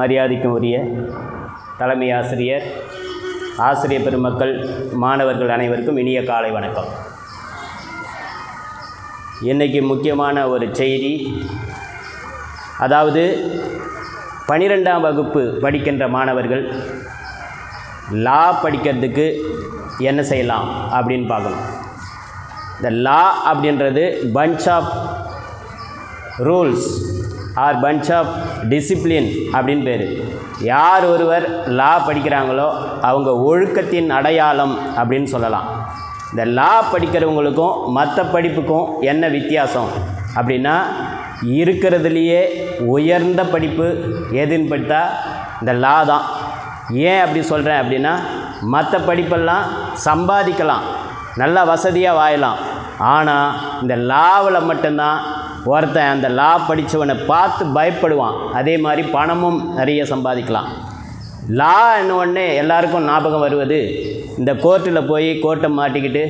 மரியாதைக்கும் உரிய தலைமை ஆசிரியர் ஆசிரியர் பெருமக்கள் மாணவர்கள் அனைவருக்கும் இனிய காலை வணக்கம். இன்றைக்கி முக்கியமான ஒரு செய்தி அதாவது பனிரெண்டாம் வகுப்பு படிக்கின்ற மாணவர்கள் லா படிக்கிறதுக்கு என்ன செய்யலாம் அப்படின்னு பார்க்கணும். இந்த லா அப்படின்றது bunch of rules are bunch of discipline அப்படின்னு பேர். யார் ஒருவர் லா படிக்கிறாங்களோ அவங்க ஒழுக்கத்தின் அடையாளம் அப்படின்னு சொல்லலாம். இந்த லா படிக்கிறவங்களுக்கும் மற்ற படிப்புக்கும் என்ன வித்தியாசம்? அப்படின்னா இருக்கிறதுலையே உயர்ந்த படிப்பு எதுன்னு படித்தா இந்த லா தான். ஏன் அப்படி சொல்கிறேன் அப்படின்னா மற்ற படிப்பெல்லாம் சம்பாதிக்கலாம். நல்லா வசதியாக வாயலாம் ஆனால் இந்த லாவில் மட்டும்தான் ஒருத்தன் அந்த லா படித்தவனை பார்த்து பயப்படுவான். அதே மாதிரி பணமும் நிறைய சம்பாதிக்கலாம். லா என்ன உடனே எல்லாருக்கும் ஞாபகம் வருவது இந்த கோர்ட்டில் போய் கோர்ட்டை மாட்டிக்கிட்டு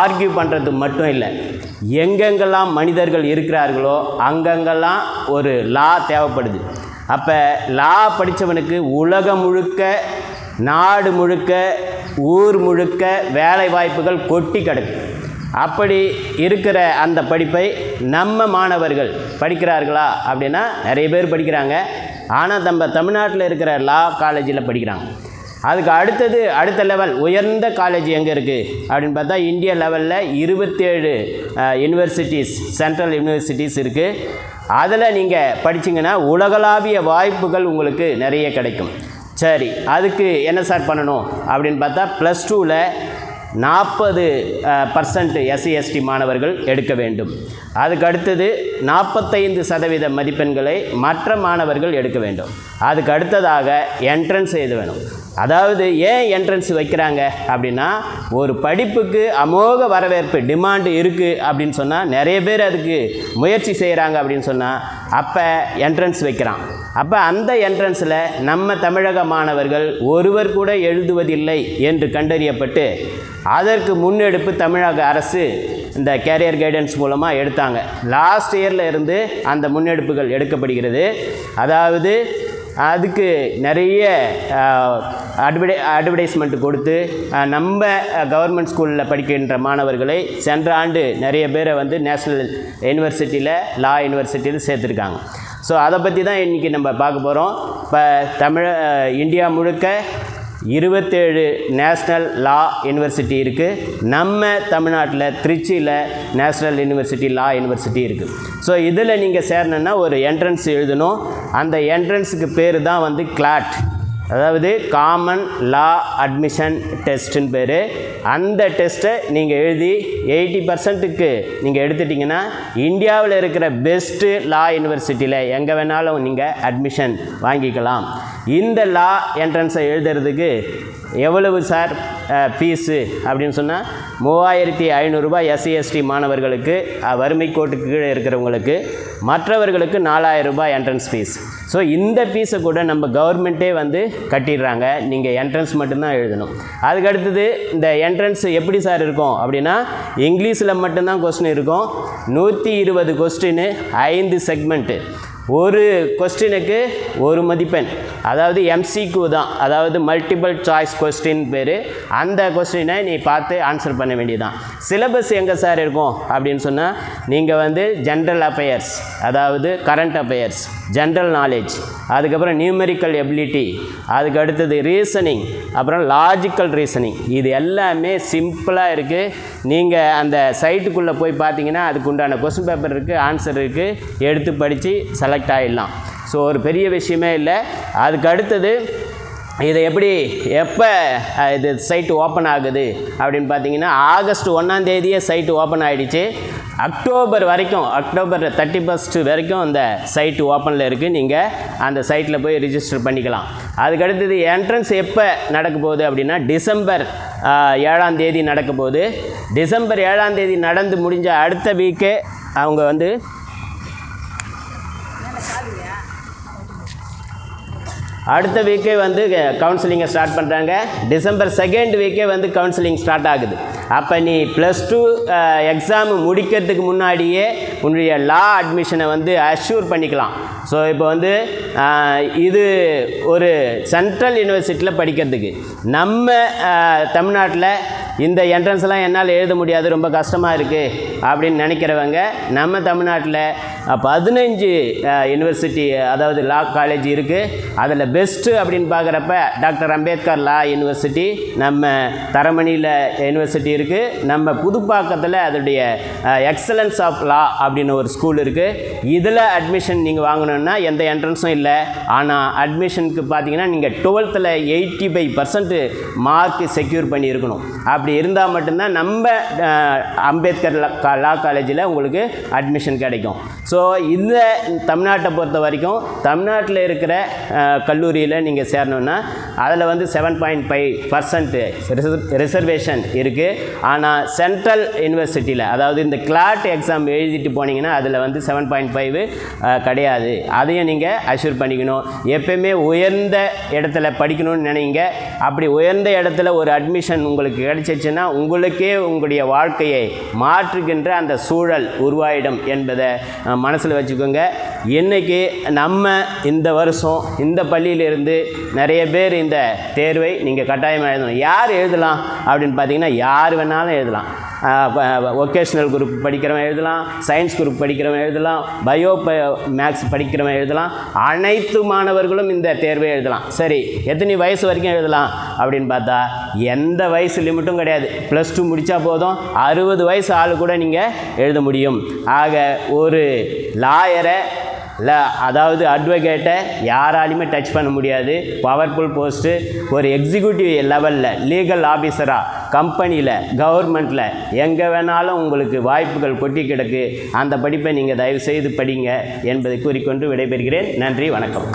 ஆர்கியூ பண்ணுறது மட்டும் இல்லை. எங்கெங்கெல்லாம் மனிதர்கள் இருக்கிறார்களோ அங்கங்கெல்லாம் ஒரு லா தேவைப்படுது. அப்போ லா படித்தவனுக்கு உலகம் முழுக்க நாடு முழுக்க ஊர் முழுக்க வேலை வாய்ப்புகள் கொட்டி கிடக்கு. அப்படி இருக்கிற அந்த படிப்பை நம்ம மாணவர்கள் படிக்கிறார்களா அப்படின்னா நிறைய பேர் படிக்கிறாங்க. ஆனால் நம்ம தமிழ்நாட்டில் இருக்கிற லா காலேஜில் படிக்கிறாங்க. அதுக்கு அடுத்தது அடுத்த லெவல் உயர்ந்த காலேஜ் எங்கே இருக்குது அப்படின்னு பார்த்தா இந்திய லெவலில் இருபத்தேழு யூனிவர்சிட்டிஸ் சென்ட்ரல் யூனிவர்சிட்டிஸ் இருக்குது அதில் நீங்கள் படிச்சிங்கன்னா உலகளாவிய வாய்ப்புகள் உங்களுக்கு நிறைய கிடைக்கும். சரி அதுக்கு என்ன சார் பண்ணணும்? அப்படின்னு பார்த்தா ப்ளஸ் டூவில் நாற்பது பர்சன்ட் எஸ்சி எஸ்டி மாணவர்கள் எடுக்க வேண்டும். அதுக்கு அடுத்தது நாற்பத்தைந்து சதவீத மதிப்பெண்களை மற்ற மாணவர்கள் எடுக்க வேண்டும். அதுக்கு அடுத்ததாக என்ட்ரன்ஸ் எழுத வேணும்? அதாவது ஏன் என்ட்ரன்ஸ் வைக்கிறாங்க அப்படின்னா ஒரு படிப்புக்கு அமோக வரவேற்பு டிமாண்டு இருக்குது அப்படின்னு சொன்னால் நிறைய பேர் அதுக்கு முயற்சி செய்கிறாங்க அப்படின்னு சொன்னால் அப்போ என்ட்ரன்ஸ் வைக்கிறான். அப்போ அந்த என்ட்ரன்ஸில் நம்ம தமிழக மாணவர்கள் ஒருவர் கூட எழுதுவதில்லை என்று கண்டறியப்பட்டு அதற்கு முன்னெடுப்பு தமிழக அரசு இந்த கேரியர் கைடன்ஸ் மூலமாக எடுத்தாங்க. லாஸ்ட் இயரில் இருந்து அந்த முன்னெடுப்புகள் எடுக்கப்படுகிறது. அதாவது அதுக்கு நிறைய அட்வடை அட்வர்டைஸ்மெண்ட் கொடுத்து நம்ம கவர்மெண்ட் ஸ்கூலில் படிக்கின்ற மாணவர்களை சென்ற ஆண்டு நிறைய பேரை வந்து நேஷ்னல் யூனிவர்சிட்டியில் லா யூனிவர்சிட்டியில் சேர்த்துருக்காங்க. ஸோ அதை பற்றி தான் இன்றைக்கி நம்ம பார்க்க போகிறோம் இப்போ தமிழ இந்தியா முழுக்க இருபத்தேழு நேஷ்னல் லா யூனிவர்சிட்டி இருக்குது நம்ம தமிழ்நாட்டில் திருச்சியில் நேஷ்னல் யூனிவர்சிட்டி லா யூனிவர்சிட்டி இருக்குது ஸோ இதில் நீங்கள் சேரணுன்னா ஒரு என்ட்ரன்ஸ் எழுதணும். அந்த என்ட்ரன்ஸுக்கு பேர் தான் வந்து கிளாட் அதாவது காமன் லா அட்மிஷன் டெஸ்ட்டுன்னு பேர். அந்த டெஸ்ட்டை நீங்கள் எழுதி எயிட்டி பர்சன்ட்டுக்கு நீங்கள் எடுத்துட்டிங்கன்னா இந்தியாவில் இருக்கிற பெஸ்ட்டு லா யூனிவர்சிட்டியில் எங்கே வேணாலும் நீங்கள் அட்மிஷன் வாங்கிக்கலாம். இந்த லா என்ட்ரன்ஸை எழுதுறதுக்கு எவ்வளவு சார் ஃபீஸு அப்படின்னு சொன்னால் மூவாயிரத்தி ஐநூறுரூபா எஸ்சி எஸ்டி மாணவர்களுக்கு வறுமை கோட்டுக்கு கீழே இருக்கிறவங்களுக்கு மற்றவர்களுக்கு நாலாயிரம் ரூபாய் என்ட்ரன்ஸ் ஃபீஸ் ஸோ இந்த ஃபீஸை கூட நம்ம கவர்மெண்ட்டே வந்து கட்டிடுறாங்க. நீங்கள் என்ட்ரன்ஸ் மட்டும்தான் எழுதணும். அதுக்கு அடுத்தது இந்த என்ட்ரன்ஸ் எப்படி சார் இருக்கும்? அப்படின்னா இங்கிலீஷில் மட்டும்தான் கொஸ்டின் இருக்கும். நூற்றி இருபது கொஸ்டின் ஐந்து செக்மெண்ட்டு ஒரு கொஸ்டினுக்கு ஒரு மதிப்பெண். அதாவது எம்சிக்யூ தான். அதாவது மல்டிபிள் சாய்ஸ் கொஸ்டின் பேர். அந்த கொஸ்டினை நீ பார்த்து ஆன்சர் பண்ண வேண்டியதுதான். சிலபஸ் எங்கே சார் இருக்கும்? அப்படின்னு சொன்னால் நீங்கள் வந்து ஜென்ரல் அஃபேர்ஸ் அதாவது கரண்ட் அஃபேர்ஸ் ஜென்ரல் நாலேஜ் அதுக்கப்புறம் நியூமெரிக்கல் எபிலிட்டி அதுக்கு அடுத்தது ரீசனிங் அப்புறம் லாஜிக்கல் ரீசனிங் இது எல்லாமே சிம்பிளாக இருக்குது நீங்கள் அந்த சைட்டுக்குள்ளே போய் பார்த்தீங்கன்னா அதுக்கு உண்டான கொஸ்டின் பேப்பர் இருக்குது ஆன்சர் இருக்குது எடுத்து படித்து செலக்ட் ஆகிடலாம் ஸோ ஒரு பெரிய விஷயமே இல்லை. அதுக்கு அடுத்தது இதை எப்படி எப்போ இது சைட்டு ஓப்பன் ஆகுது அப்படின்னு பார்த்தீங்கன்னா ஆகஸ்ட் ஒன்றாம் தேதியே சைட்டு ஓப்பன் ஆகிடுச்சு அக்டோபர் வரைக்கும் அக்டோபர் தேர்ட்டி ஃபஸ்ட்டு வரைக்கும் அந்த சைட்டு ஓப்பனில் இருக்குது நீங்கள் அந்த சைட்டில் போய் ரிஜிஸ்டர் பண்ணிக்கலாம். அதுக்கு அடுத்தது என்ட்ரன்ஸ் எப்போ நடக்க போகுது அப்படின்னா டிசம்பர் ஏழாம் தேதி நடக்க போகுது. டிசம்பர் ஏழாம் தேதி நடந்து முடிஞ்ச அடுத்த வீக்கு அவங்க வந்து அடுத்த வீக்கே வந்து கவுன்சிலிங்கை ஸ்டார்ட் பண்ணுறாங்க டிசம்பர் செகண்ட் வீக்கே வந்து கவுன்சிலிங் ஸ்டார்ட் ஆகுது. அப்போ நீ ப்ளஸ் டூ எக்ஸாம் முடிக்கிறதுக்கு முன்னாடியே உன்னுடைய லா அட்மிஷனை வந்து அஷ்யூர் பண்ணிக்கலாம். ஸோ இப்போ வந்து இது ஒரு சென்ட்ரல் யூனிவர்சிட்டியில் படிக்கிறதுக்கு. நம்ம தமிழ்நாட்டில் இந்த என்ட்ரன்ஸ்லாம் என்னால் எழுத முடியாது ரொம்ப கஷ்டமாக இருக்குது அப்படின்னு நினைக்கிறவங்க நம்ம தமிழ்நாட்டில் பதினஞ்சு யூனிவர்சிட்டி அதாவது லா காலேஜ் இருக்குது அதில் பெஸ்ட்டு அப்படின்னு பார்க்குறப்ப டாக்டர் அம்பேத்கர் லா யூனிவர்சிட்டி நம்ம தரமணியில் யூனிவர்சிட்டி இருக்குது நம்ம புதுப்பாக்கத்தில் அதோடைய எக்ஸலன்ஸ் ஆஃப் லா அப்படின்னு ஒரு ஸ்கூல் இருக்குது இதில் அட்மிஷன் நீங்கள் வாங்கணுன்னா எந்த என்ட்ரன்ஸும் இல்லை. ஆனால் அட்மிஷனுக்கு பார்த்தீங்கன்னா நீங்கள் டுவெல்த்தில் eighty five percent mark secure பண்ணியிருக்கணும். அப்படி இருந்தால் மட்டும்தான் நம்ம அம்பேத்கர் லா லா காலேஜில் உங்களுக்கு அட்மிஷன் கிடைக்கும். ஸோ ஸோ இந்த தமிழ்நாட்டை பொறுத்த வரைக்கும் தமிழ்நாட்டில் இருக்கிற கல்லூரியில் நீங்கள் சேரணுன்னா அதில் வந்து seven point five percent reservation இருக்குது ஆனால் சென்ட்ரல் யூனிவர்சிட்டியில் அதாவது இந்த கிளாட் எக்ஸாம் எழுதிட்டு போனீங்கன்னா அதில் வந்து செவன் பாயிண்ட் ஃபைவ் கிடையாது. அதையும் நீங்கள் அஷ்யூர் பண்ணிக்கணும். எப்பயுமே உயர்ந்த இடத்துல படிக்கணும்னு நினைங்க. அப்படி உயர்ந்த இடத்துல ஒரு அட்மிஷன் உங்களுக்கு கிடைச்சிச்சுன்னா உங்களுக்கே உங்களுடைய வாழ்க்கையை மாற்றுகின்ற அந்த சூழல் உருவாயிடும் என்பதை மனசில் வச்சுக்கோங்க. இன்றைக்கி நம்ம இந்த வருஷம் இந்த பள்ளியிலிருந்து நிறைய பேர் இந்த தேர்வை நீங்கள் கட்டாயமாக எழுதணும். யார் எழுதலாம் அப்படின்னு பார்த்தீங்கன்னா யார் வேணாலும் எழுதலாம். ஒகேஷ்னல் குரூப் படிக்கிறவன் எழுதலாம் சயின்ஸ் குரூப் படிக்கிறவன் எழுதலாம் பயோ மேக்ஸ் படிக்கிறவன் எழுதலாம் அனைத்து மாணவர்களும் இந்த தேர்வை எழுதலாம். சரி எத்தனை வயசு வரைக்கும் எழுதலாம் அப்படின்னு பார்த்தா எந்த வயசு லிமிட்டும் கிடையாது. ப்ளஸ் டூ முடித்தா போதும் அறுபது வயசு ஆள் கூட நீங்கள் எழுத முடியும். ஆக ஒரு லாயரை இல்லை அதாவது அட்வொகேட்டை யாராலையுமே டச் பண்ண முடியாது. பவர்ஃபுல் போஸ்ட்டு ஒரு எக்ஸிக்யூட்டிவ் லெவலில் லீகல் ஆஃபீஸராக கம்பெனியில் கவர்மெண்ட்டில் எங்கே வேணாலும் உங்களுக்கு வாய்ப்புகள் கொட்டி கிடக்கு. அந்த படிப்பை நீங்கள் தயவு செய்து படிங்க என்பதை கூறிக்கொண்டு விடைபெறுகிறேன். நன்றி வணக்கம்.